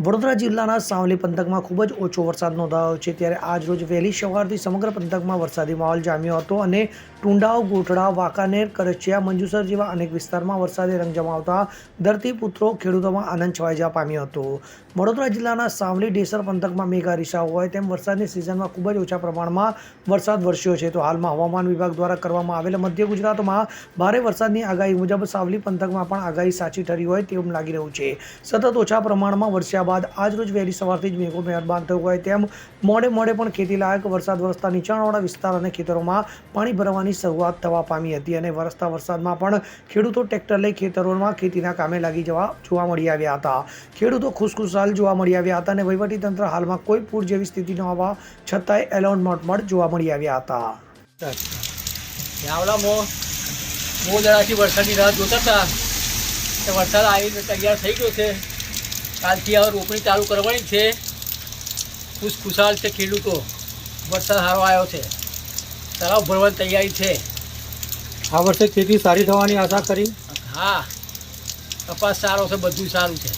વડોદરા જિલ્લાના સાવલી પંથકમાં ખૂબ જ ઓછો વરસાદ નોંધાયો છે. ત્યારે આજ રોજ વહેલી સવારથી સમગ્ર પંથકમાં વરસાદી માહોલ જામ્યો હતો અને ટુંડાવ ગોઠડા વાંકાનેર કરચિયા મંજુસર જેવા અનેક વિસ્તારમાં વરસાદે રંગ જમાવતા ધરતીપુત્રો ખેડૂતોમાં આનંદ છવાઈ જવા પામ્યો હતો. વડોદરા જિલ્લાના સાવલી ડેસર પંથકમાં મેઘા રિસાવ હોય તેમ વરસાદની સિઝનમાં ખૂબ જ ઓછા પ્રમાણમાં વરસાદ વરસ્યો છે. તો હાલમાં હવામાન વિભાગ દ્વારા કરવામાં આવેલા મધ્ય ગુજરાતમાં ભારે વરસાદની આગાહી મુજબ સાવલી પંથકમાં પણ આગાહી સાચી ઠરી હોય તેવું લાગી રહ્યું છે. સતત ઓછા પ્રમાણમાં વરસ્યા બાદ આજ રોજ વહેલી સવારથી જ મેઘો મહેરબાન થયું હોય તેમ મોડે મોડે પણ ખેતીલાયક વરસાદ વરસતા નીચાણવાળા વિસ્તાર અને ખેતરોમાં પાણી ભરવાની શરૂઆત થવા પામી હતી અને વરસતા વરસાદમાં પણ ખેડૂતો ટ્રેક્ટર લઈ ખેતરોમાં ખેતીના કામે લાગી જવા જોવા મળી આવ્યા હતા. ખેડૂતો ખુશખુશાલ જોવા મળી આવ્યા હતા અને વહીવટીતંત્ર હાલમાં કોઈ પૂર જેવી સ્થિતિ ન હોવા છતાંય એલાઉન્ટમેન્ટ પણ જોવા મળી આવ્યા હતા. ગામડામાં બહુ જરાથી વરસાદની રાહ જોતા હતા. વરસાદ આવી તૈયાર થઈ ગયો છે. કાલથી હવે રોપણી ચાલુ કરવાની છે. ખુશ ખુશાલ છે ખેડૂતો. વરસાદ સારો આવ્યો છે. તળાવ ભરવાની તૈયારી છે. આ વર્ષે ખેતી સારી થવાની આશા કરી? હા. કપાસ સારો છે બધું સારું છે.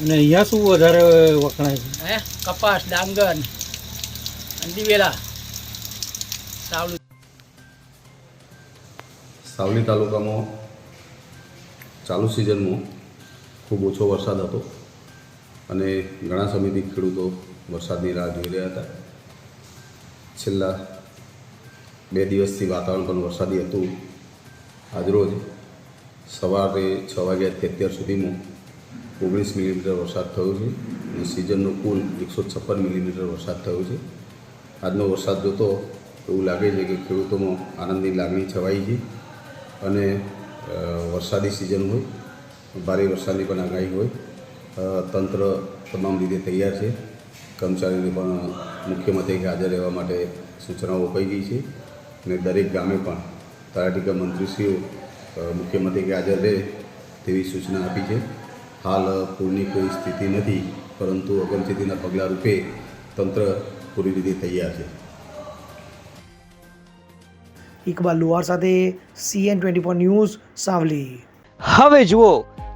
અને અહીંયા શું વધારે વખણાય છે? હે? કપાસ ડાંગર અને સાવલી સાવલું. સાવલી તાલુકામાં ચાલુ સિઝનમાં ખૂબ ઓછો વરસાદ હતો અને ઘણા સમયથી ખેડૂતો વરસાદની રાહ જોઈ રહ્યા હતા. છેલ્લા બે દિવસથી વાતાવરણ પણ વરસાદી હતું આજરોજ સવારે છ વાગ્યાથી અત્યાર સુધીમાં ઓગણીસ મિલીમીટર વરસાદ થયો છે અને સિઝનનો કુલ એકસો છપ્પન મિલીમીટર વરસાદ થયો છે. આજનો વરસાદ જોતો એવું લાગે છે કે ખેડૂતોમાં આનંદની લાગણી છવાઈ છે અને વરસાદી સિઝન હોય. ભારે વરસાદની પણ આગાહી હોય. તંત્ર તમામ રીતે તૈયાર છે. કર્મચારીઓને પણ મુખ્ય મથકે હાજર રહેવા માટે સૂચનાઓ અપાઈ ગઈ છે અને દરેક ગામે પણ તલાટીકા મંત્રીશ્રીઓ મુખ્ય મથકે હાજર રહે તેવી સૂચના આપી છે. હાલ પૂરની કોઈ સ્થિતિ નથી પરંતુ અગમચેતીના પગલાં રૂપે તંત્ર પૂરી રીતે તૈયાર છે. ઇકબાલ લુહાર સાથે CN twenty four news Savli. હવે જુઓ